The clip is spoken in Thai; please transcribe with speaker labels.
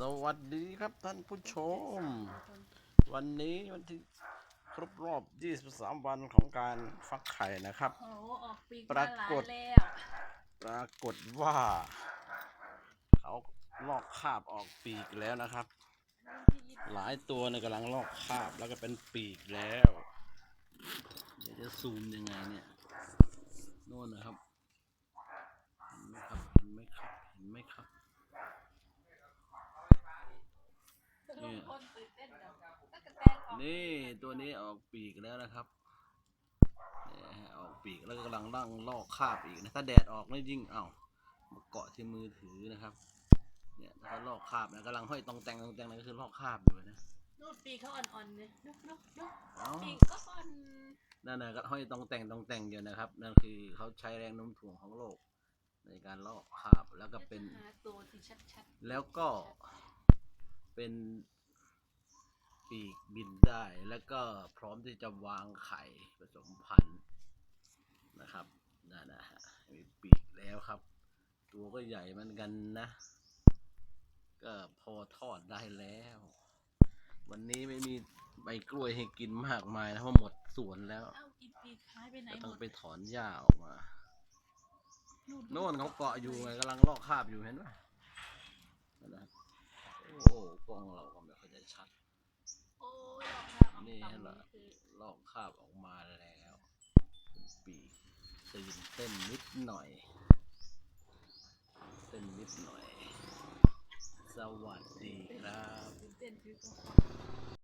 Speaker 1: สวัสดีครับท่านผู้ชม วันนี้วันที่ครบรอบ 23 วันของการฟักไข่นะครับ
Speaker 2: โอ้โหออกปีก
Speaker 1: ปรากฏ
Speaker 2: มาหลยแล้ว
Speaker 1: ปรากฏว่า เขาลอกคราบออกปีกแล้วนะครับ หลายตัวเนี่ยกำลังลอกคราบแล้วก็เป็นปีกแล้ว เดี๋ยวจะซูมยังไงเนี่ยโน่นนะครับเห็นไหมครับเห็นไหมครับเห็นไหมครับ
Speaker 2: ลุงพลตื่นเต้นจังตะกะแตนออก
Speaker 1: นี่ตัวนี้ออกปีกแล้วนะครับเนี่ยฮะออกปีกแล้วก็กำลังร่างลอกคราบอีกนะถ้าแดดออกนี่ยิ่งเอ้ามาเกาะที่มือถือนะครับ เนี่ยถ้าเขาลอกคราบนะกำลังห้อยตองแตงตองแตงนั่นก็คือลอกคราบอยู่นะ
Speaker 2: นู่นปีกเขาอ่อนๆเนี่ยนุกนุกนุก
Speaker 1: อ๋อ
Speaker 2: ปีกก็อ่อน
Speaker 1: นั่นนะก็ห้อยตองแตงตองแตงอยู่นะครับ นั่นคือเขาใช้แรงโน้มถ่วงของโลก ในการลอกคราบแล้วก็เป็น
Speaker 2: หาตัวที่ชัด
Speaker 1: แล้วก็เป็น ปีกบินได้ แล้วก็พร้อมที่จะวางไข่ผสมพันธุ์นะครับนั่นนะฮะมีปีกแล้วครับ ตัวก็ใหญ่เหมือนกันนะ ก็พอทอดได้แล้ว วันนี้ไม่มีใบกล้วยให้กินมากมายนะเพราะหมดสวนแล้ว
Speaker 2: ๆเอ้าอีปีกหายไปไหน
Speaker 1: ก็
Speaker 2: ห
Speaker 1: ต้อ
Speaker 2: ม
Speaker 1: ง
Speaker 2: ด
Speaker 1: ไปถอนหญ้าออกมาโน่นเขาเกาะอยู่ไงกำลังลอกคราบอยู่เห็นไหมนั่นนะโอ้กล้องเราก็ไม่ค่อยจะชัด นี่
Speaker 2: ต่ำ
Speaker 1: เหรอ
Speaker 2: คือ
Speaker 1: ลอกคราบออกมาแล้วเป็นปีกตื่นเต้นนิดหน่อย เต้นนิดหน่อย สวัสดีครับ
Speaker 2: ตื่นเต้นคือก็